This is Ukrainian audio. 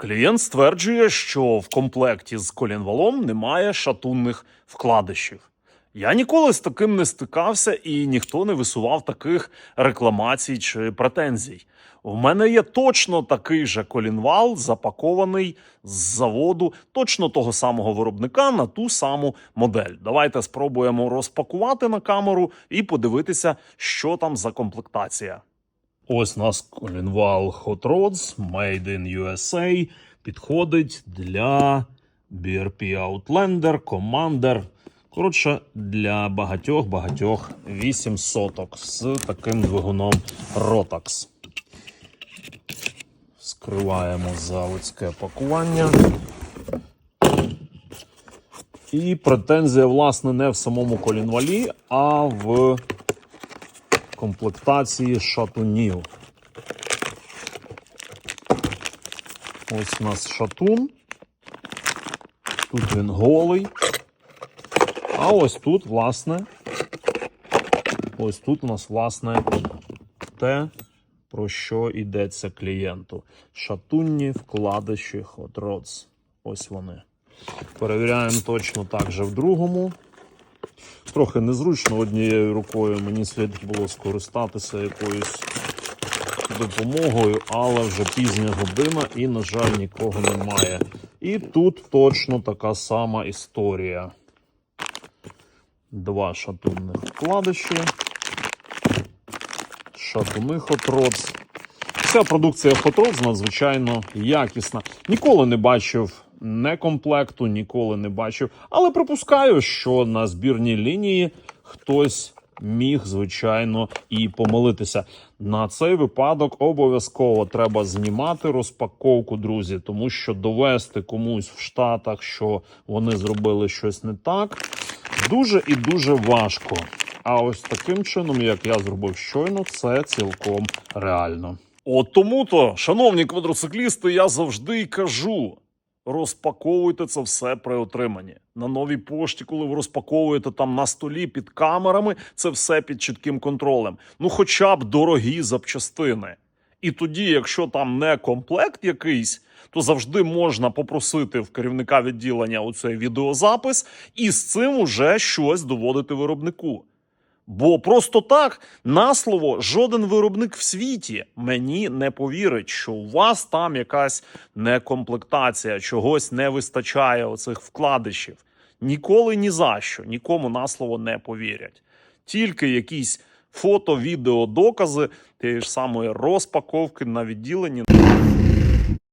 Клієнт стверджує, що в комплекті з колінвалом немає шатунних вкладишів. Я ніколи з таким не стикався, і ніхто не висував таких рекламацій чи претензій. В мене є точно такий же колінвал, запакований з заводу, точно того самого виробника на ту саму модель. Давайте спробуємо розпакувати на камеру і подивитися, що там за комплектація. Ось у нас колінвал Hot Rods Made in USA. Підходить для BRP Outlander, Commander. Коротше, для багатьох-багатьох 8 соток з таким двигуном Rotax. Скриваємо заводське пакування. І претензія, власне, не в самому колінвалі, а в комплектації шатунів. Ось у нас шатун. Тут він голий. А ось тут, власне, ось тут у нас, власне, те, про що йдеться клієнту. Шатунні вкладиші Hot Rods. Ось вони. Перевіряємо точно так же в другому. Трохи незручно однією рукою. Мені слід було скористатися якоюсь допомогою, але вже пізня година і, на жаль, нікого немає. І тут точно така сама історія. Два шатунних вкладиші. Шатуни Rods. Вся продукція Rods надзвичайно якісна. Ніколи не бачив некомплекту, ніколи не бачив. Але припускаю, що на збірній лінії хтось міг, звичайно, і помилитися. На цей випадок обов'язково треба знімати розпаковку, друзі, тому що довести комусь в Штатах, що вони зробили щось не так, дуже і дуже важко. А ось таким чином, як я зробив щойно, це цілком реально. От тому то, шановні квадроциклісти, я завжди кажу: розпаковуйте це все при отриманні. На новій пошті, коли ви розпаковуєте там на столі під камерами, це все під чітким контролем. Ну, хоча б дорогі запчастини. І тоді, якщо там не комплект якийсь, то завжди можна попросити в керівника відділення оцей відеозапис і з цим уже щось доводити виробнику. Бо просто так на слово жоден виробник в світі мені не повірить, що у вас там якась некомплектація, чогось не вистачає оцих вкладишів. Ніколи ні за що, нікому на слово не повірять. Тільки якісь фото, відео, докази тієї ж самої розпаковки на відділенні.